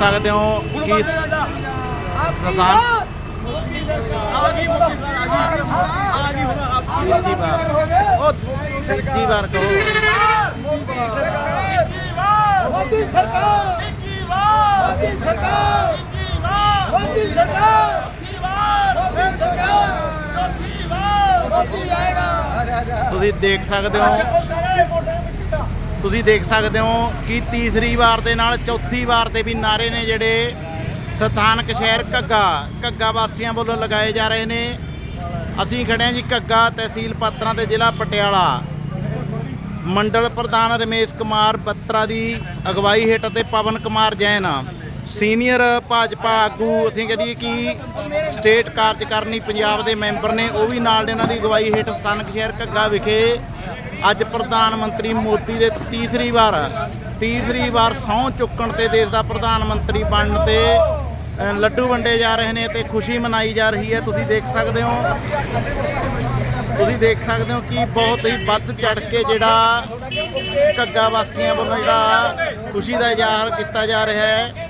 ਸਕਦੇ ਹੋ ਕਿ ਸਥਾਨ ਆ ਗਈ ਮੁੱਕੀ ਸਰ ਆ ਗਈ ਆ ਗਈ ਹੁਣ ਆਪ ਤੀਜੀ ਵਾਰ ਕਹੋ ਮੋਦੀ ਸਰਕਾਰ। ਮੋਦੀ ਸਰਕਾਰ। ਮੋਦੀ ਸਰਕਾਰ। ਮੋਦੀ ਸਰਕਾਰ। ਮੋਦੀ ਆਏਗਾ। ਤੁਸੀਂ ਦੇਖ ਸਕਦੇ ਹੋ ਤੁਸੀਂ ਦੇਖ ਸਕਦੇ ਹੋ ਕਿ ਤੀਸਰੀ ਵਾਰ ਦੇ ਨਾਲ ਚੌਥੀ ਵਾਰ ਤੇ ਵੀ ਨਾਰੇ ਨੇ ਜਿਹੜੇ ਸਥਾਨਕ ਸ਼ਹਿਰ ਘੱਗਾ ਘੱਗਾ ਵਾਸੀਆਂ ਵੱਲੋਂ ਲਗਾਏ ਜਾ ਰਹੇ ਨੇ। ਅਸੀਂ ਖੜੇ ਹਾਂ ਜੀ ਘੱਗਾ ਤਹਿਸੀਲ ਪਾਤਰਾਂ ਤੇ ਜ਼ਿਲ੍ਹਾ ਪਟਿਆਲਾ। ਮੰਡਲ ਪ੍ਰਧਾਨ ਰਮੇਸ਼ ਕੁਮਾਰ ਬੱਤਰਾ ਦੀ ਅਗਵਾਈ ਹੇਠ ਅਤੇ ਪਵਨ ਕੁਮਾਰ ਜੈਨ, ਸੀਨੀਅਰ ਭਾਜਪਾ ਆਗੂ, ਅਸੀਂ ਕਹਦੀਏ ਕਿ ਸਟੇਟ ਕਾਰਜਕਾਰਨੀ ਪੰਜਾਬ ਦੇ ਮੈਂਬਰ ਨੇ, ਉਹ ਵੀ ਨਾਲ ਇਹਨਾਂ ਦੀ ਅਗਵਾਈ ਹੇਠ ਸਥਾਨਕ ਸ਼ਹਿਰ ਘੱਗਾ ਵਿਖੇ ਅੱਜ ਪ੍ਰਧਾਨ ਮੰਤਰੀ ਮੋਦੀ ਦੇ ਤੀਸਰੀ ਵਾਰ ਤੀਸਰੀ ਵਾਰ ਸਹੁੰ ਚੁੱਕਣ ਤੇ ਦੇਸ਼ ਦਾ ਪ੍ਰਧਾਨ ਮੰਤਰੀ ਬਣਨ ਤੇ ਲੱਡੂ ਵੰਡੇ ਜਾ ਰਹੇ ਨੇ ਤੇ ਖੁਸ਼ੀ ਮਨਾਈ ਜਾ ਰਹੀ ਹੈ। ਤੁਸੀਂ ਦੇਖ ਸਕਦੇ ਹੋ, ਤੁਸੀਂ ਦੇਖ ਸਕਦੇ ਹੋ ਕਿ ਬਹੁਤ ਹੀ ਵੱਧ ਚੜ ਕੇ ਜਿਹੜਾ ਘੱਗਾ ਵਾਸੀਆਂ ਵੱਲੋਂ ਜਿਹੜਾ ਖੁਸ਼ੀ ਦਾ ਇਜ਼ਹਾਰ ਕੀਤਾ ਜਾ ਰਿਹਾ ਹੈ।